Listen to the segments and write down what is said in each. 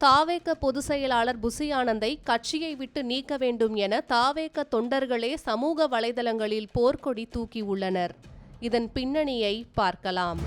தாவேக பொதுச் செயலாளர் புசி ஆனந்தை கட்சியை விட்டு நீக்க வேண்டும் என தாவேக தொண்டர்களே சமூக வலைதளங்களில் போர்க்கொடி தூக்கியுள்ளனர் இதன் பின்னணியை பார்க்கலாம்.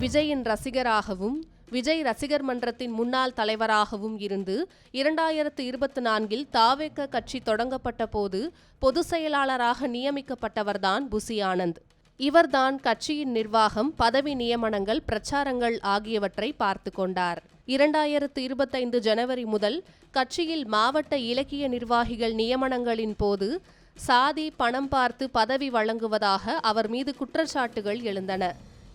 விஜயின் ரசிகராகவும் விஜய் ரசிகர் மன்றத்தின் முன்னாள் தலைவராகவும் இருந்து இரண்டாயிரத்து இருபத்தி நான்கில் தாவேக கட்சி தொடங்கப்பட்ட போது பொதுச் செயலாளராக நியமிக்கப்பட்டவர்தான் புசி ஆனந்த் இவர்தான் கட்சியின் நிர்வாகம் பதவி நியமனங்கள் பிரச்சாரங்கள் ஆகியவற்றை பார்த்து கொண்டார். இரண்டாயிரத்து இருபத்தைந்து ஜனவரி முதல் கட்சியில் மாவட்ட இலக்கிய நிர்வாகிகள் நியமனங்களின் போது சாதி பணம் பார்த்து பதவி வழங்குவதாக அவர் மீது குற்றச்சாட்டுகள் எழுந்தன.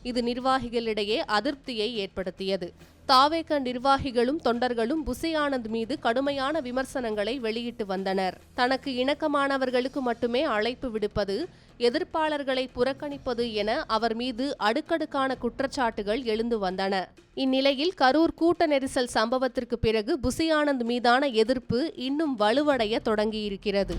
இது நிர்வாகிகளிடையே அதிருப்தியை ஏற்படுத்தியது. தாவேக நிர்வாகிகளும் தொண்டர்களும் புசி ஆனந்த் மீது கடுமையான விமர்சனங்களை வெளியிட்டு வந்தனர். தனக்கு இணக்கமானவர்களுக்கு மட்டுமே அழைப்பு விடுப்பது எதிர்ப்பாளர்களை புறக்கணிப்பது என அவர் மீது அடுக்கடுக்கான குற்றச்சாட்டுகள் எழுந்து வந்தன. இந்நிலையில் கரூர் கூட்ட நெரிசல் சம்பவத்திற்கு பிறகு புசி ஆனந்த் மீதான எதிர்ப்பு இன்னும் வலுவடைய தொடங்கியிருக்கிறது.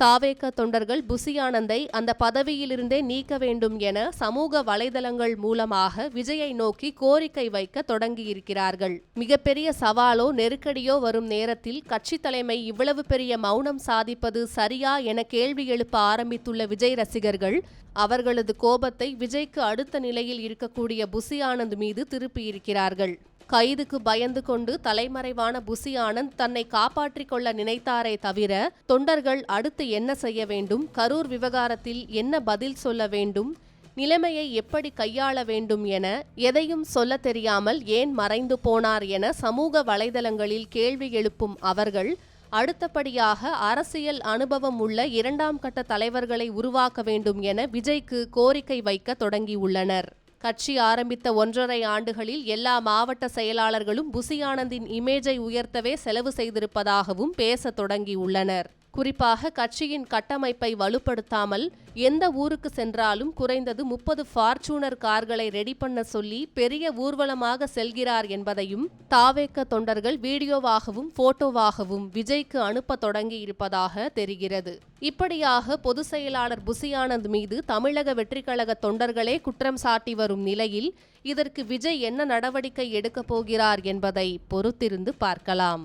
தாவேக தொண்டர்கள் புசியானந்தை அந்த பதவியிலிருந்தே நீக்க வேண்டும் என சமூக வலைதளங்கள் மூலமாக விஜயை நோக்கி கோரிக்கை வைக்க தொடங்கியிருக்கிறார்கள். மிகப்பெரிய சவாலோ நெருக்கடியோ வரும் நேரத்தில் கட்சி தலைமை இவ்வளவு பெரிய மௌனம் சாதிப்பது சரியா என கேள்வி எழுப்ப ஆரம்பித்துள்ள விஜய் ரசிகர்கள் அவர்களது கோபத்தை விஜய்க்கு அடுத்த நிலையில் இருக்கக்கூடிய புசி ஆனந்த் மீது திருப்பியிருக்கிறார்கள். கைதுக்கு பயந்து கொண்டு தலைமறைவான புசி ஆனந்த் தன்னை காப்பாற்றிக் கொள்ள நினைத்தாரே தவிர தொண்டர்கள் அடுத்து என்ன செய்ய வேண்டும் கரூர் விவகாரத்தில் என்ன பதில் சொல்ல வேண்டும் நிலைமையை எப்படி கையாள வேண்டும் என எதையும் சொல்ல தெரியாமல் ஏன் மறைந்து போனார் என சமூக வலைதளங்களில் கேள்வி எழுப்பும் அவர்கள் அடுத்தபடியாக அரசியல் அனுபவம் உள்ள இரண்டாம் கட்ட தலைவர்களை உருவாக்க வேண்டும் என விஜய்க்கு கோரிக்கை வைக்க தொடங்கியுள்ளனர். கட்சி ஆரம்பித்த ஒன்றரை ஆண்டுகளில் எல்லா மாவட்ட செயலாளர்களும் புசியானந்தின் இமேஜை உயர்த்தவே செலவு செய்திருப்பதாகவும் பேசத் தொடங்கியுள்ளனர். குறிப்பாக கட்சியின் கட்டமைப்பை வலுப்படுத்தாமல் எந்த ஊருக்கு சென்றாலும் குறைந்தது முப்பது ஃபார்ச்சூனர் கார்களை ரெடி பண்ண சொல்லி பெரிய ஊர்வலமாக செல்கிறார் என்பதையும் தாவேக்க தொண்டர்கள் வீடியோவாகவும் போட்டோவாகவும் விஜய்க்கு அனுப்ப தொடங்கி இருப்பதாக தெரிகிறது. இப்படியாக பொதுச் செயலாளர் புசியானந்த் மீது தமிழக வெற்றிக்கழக தொண்டர்களே குற்றம் சாட்டி வரும் நிலையில் இதற்கு விஜய் என்ன நடவடிக்கை எடுக்கப் போகிறார் என்பதை பொறுத்திருந்து பார்க்கலாம்.